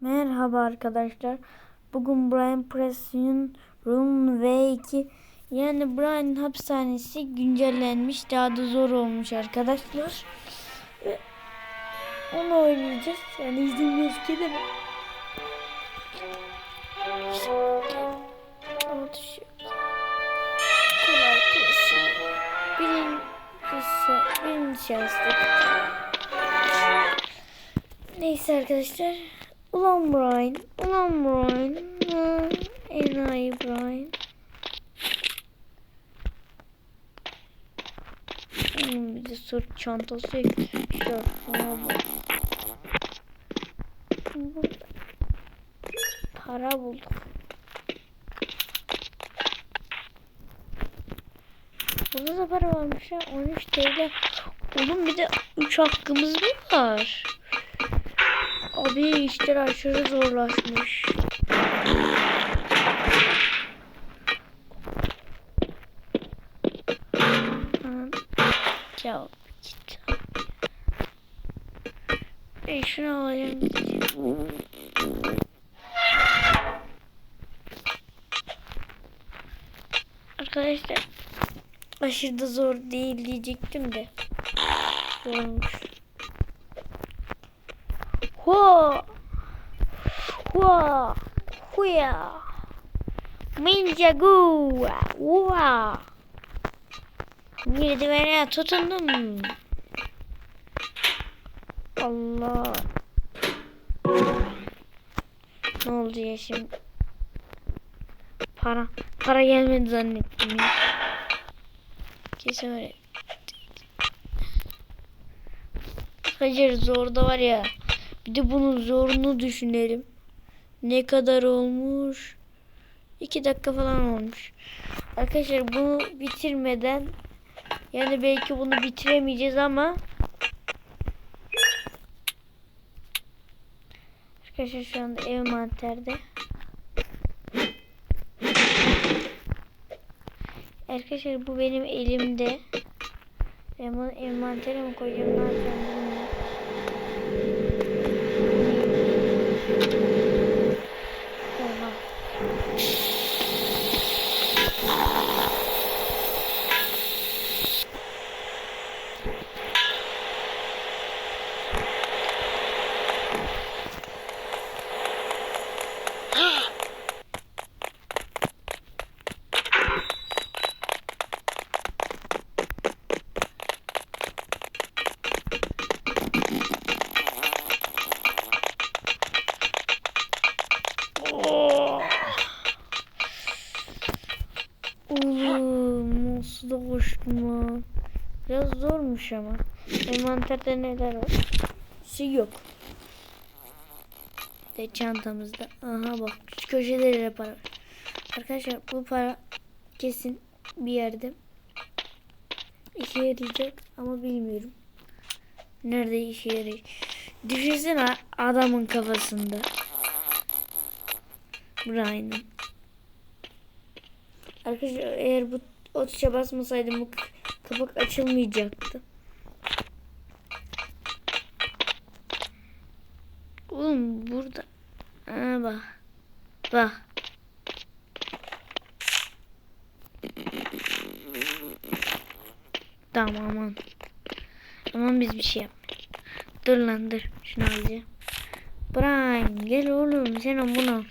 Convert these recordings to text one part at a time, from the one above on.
Merhaba arkadaşlar. Bugün Brian Preston Room V2 yani Brian hapishanesi güncellenmiş. Daha da zor olmuş arkadaşlar. Ve onu oynayacağız. Yani izleyeceğiz ki de şanslık. Neyse arkadaşlar. Ulan Brian. Ulan Brian. Enayi Brian. Hmm, bir de sırt çantası. Burada para bulduk. Burada da para varmış ya. 13 TL. Oğlum bir de 3 hakkımız mı var? Abi işler aşırı zorlaşmış. Ya git. Ben şunu alayım. Arkadaşlar aşırı da zor değil diyecektim de. Zormuş. Ho! Huya! Minjagu! Wa! Merdivene tutundum. Allah. Ne oldu ya şimdi? Para. Para gelmedi zannettim ya. Kesin öyle. Hayır zor da var ya. Bir de bunun zorunu düşünelim. Ne kadar olmuş? 2 dakika falan olmuş. Arkadaşlar bunu bitirmeden yani belki bunu bitiremeyeceğiz ama Arkadaşlar şu anda ev manterde. Arkadaşlar bu benim elimde. Ben bunu envantere mi koyacağım ne yapacağım Biraz zormuş ama. Envanterde neler var? Şey yok. De çantamızda. Aha bak köşelere para. Arkadaşlar bu para kesin bir yerde işe yarayacak ama bilmiyorum. Nerede işe yarayacak? Düşünsene adamın kafasında. Brian'ın. Arkadaşlar eğer bu o tuşa basmasaydım bu kapak açılmayacaktı. Oğlum burada. Aa, bak. Bak. Tamam aman. Aman biz bir şey yapmayalım. Dur lan dur. Şunu alacağım. Brian gel oğlum sen bunu.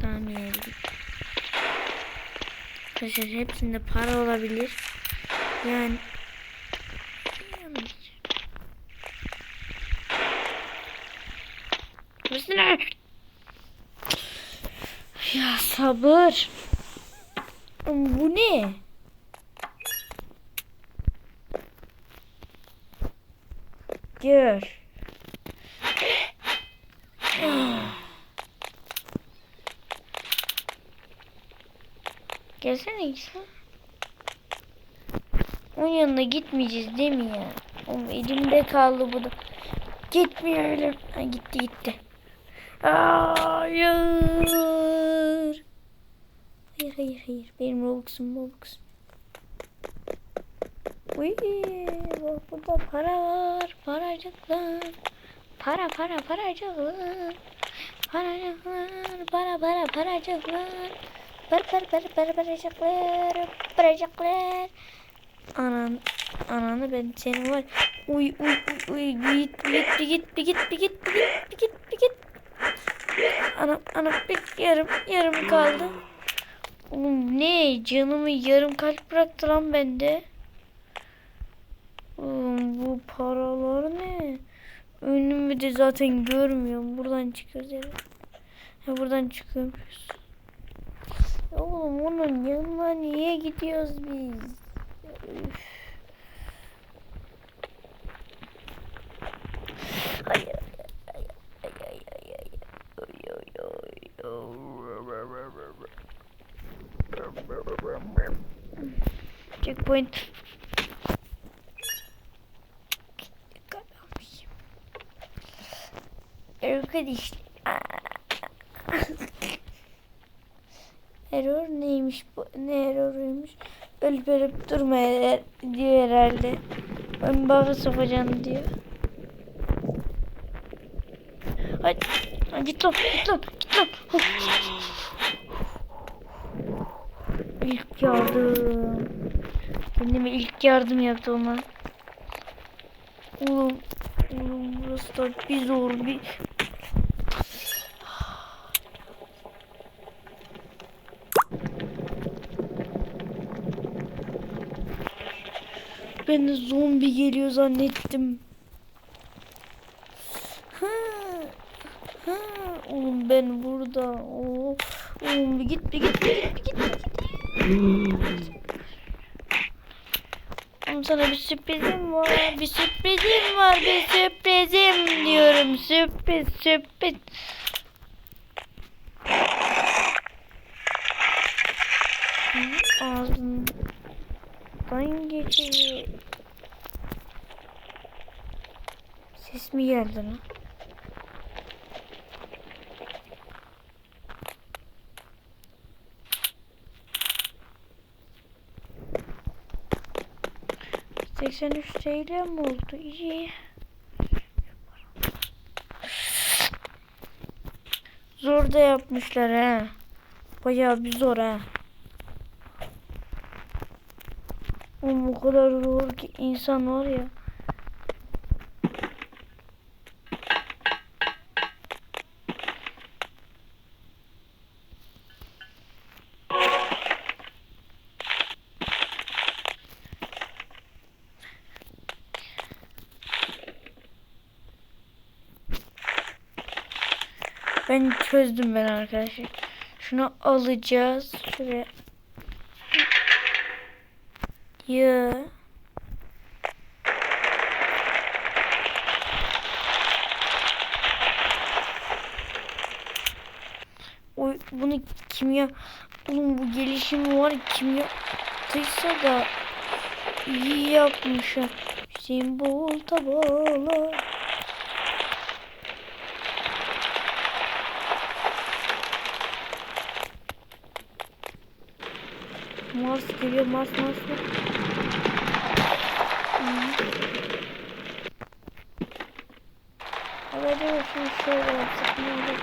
Tamam geldik. Arkadaşlar hepsinde para olabilir. Yani Üstüne. Ya sabır. Bu ne? Gör. Gelsene gitsin. Onun yanına gitmeyeceğiz değil mi ya? Oğlum elimde kaldı bu da. Gitmiyor öyle. Ha, gitti gitti. Hayır. Hayır hayır hayır. Benim Robux'um Robux'um. Uy, bak burada para var. Paracıklar. Para para paracıklar. Paracıklar. Para para paracıklar. Para para para para paracıklar. Paracıklar. Anan, ananı ben senin var. Uy uy uy uy git git git git git git git git. Anam anam bir yarım yarım kaldı. Oğlum ne canımı yarım kalp bıraktı lan bende. Oğlum bu paralar ne? Önümü de zaten görmüyorum. Buradan çıkıyoruz eve. Ha buradan çıkıyormuşuz. Oğlum onun yanına niye gidiyoruz biz? Üf. Hayır. Checkpoint. Arkadaşlar. Error neymiş bu? Ne erroruymuş? Ölüp ölüp durma er- diyor herhalde. Ben bağı sokacağım diyor. Hadi. Hadi git lan git lan git lan. İlk yardım. Kendime ilk yardım yaptı ona. Oğlum. Oğlum burası da bir zor bir Ben de zombi geliyor zannettim. Ha, ha, oğlum ben burada. Oo, oğlum bir git bir git bir git bir git bir git. Oğlum sana bir sürprizim var. Bir sürprizim var. Bir sürprizim diyorum. Sürpriz sürpriz. Hı, Ağzından geçiyor. Ses mi geldi lan? Seksen üç TL mi oldu? İyi. Zor da yapmışlar ha. Bayağı bir zor ha. Oğlum o kadar zor ki insan var ya. Ben çözdüm ben arkadaşlar. Şunu alacağız. Şuraya. Ya. Oy bunu kimya Oğlum bu gelişimi var ya, kimya yaptıysa da iyi yapmış. Simbol tabala. Mars geliyor Mars Mars. Mars. Evet evet şimdi şöyle yapsak ne olur.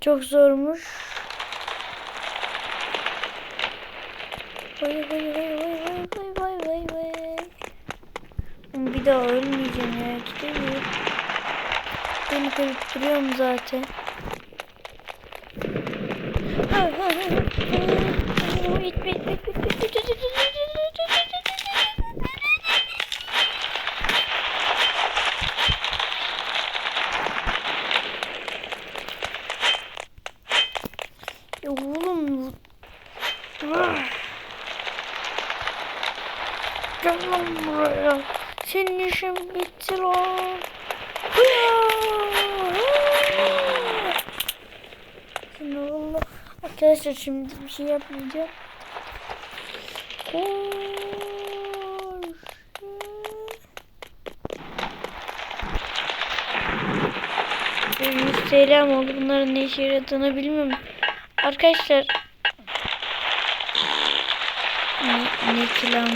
Çok zormuş. Hayır hayır hayır hayır hayır hayır. Oğlum bir daha ölmeyeceğim ya. Gidiyor. Beni kırıp duruyorum zaten. Ya oğlum Tamam mı? Senin işin bitti lan. Şimdi valla. Arkadaşlar şimdi bir şey yapmayacağım. Selam oldu. Bunların ne işe yaradığını bilmiyorum. Arkadaşlar. Ne, ne kilam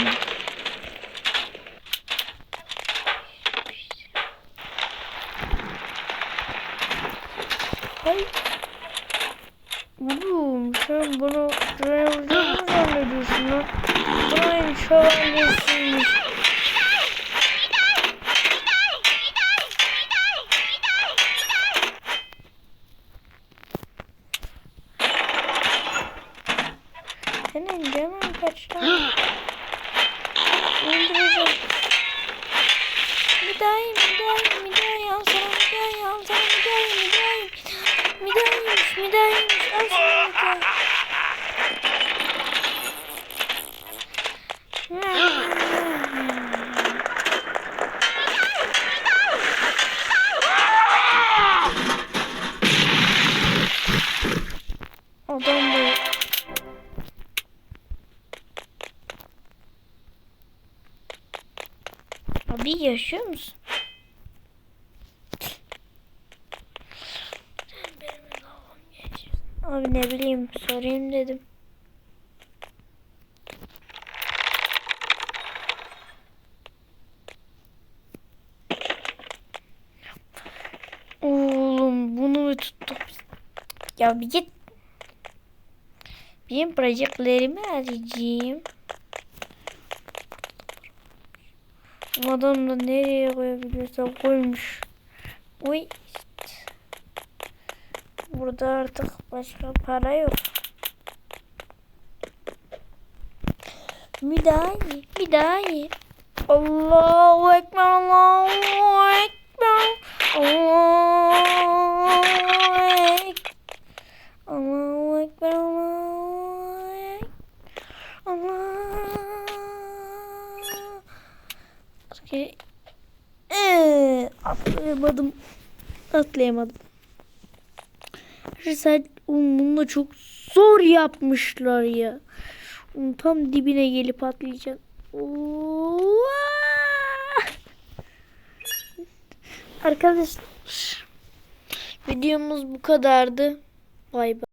Ay. Oğlum sen bunu buraya vuracağını mı zannediyorsun lan? Burayın şövalyesiymiş. Senin canın kaç lan? Öldüreceğim. Müdahil, müdahil, müdahil. Al Sana müdahil. Adam bu. Abi yaşıyor musun? Sen benimle dalga mı geçiyorsun? Abi ne bileyim sorayım dedim. Oğlum bunu mu tuttum? Ya bir git. Benim projelerimi arayacağım. Bu da nereye koyabiliyorsam koymuş. Uy. Burada artık başka para yok. Müdahi, müdahi. Allahu Ekber, Allahu Ekber. Allahu Ekber. Allahu Ekber, Allahu Ekber. Allah. Okey. Ee, atlayamadım. Atlayamadım. Arkadaşlar bunu çok zor yapmışlar ya. Oğlum tam dibine gelip atlayacağım. Oo! Arkadaşlar videomuz bu kadardı. Bay bay.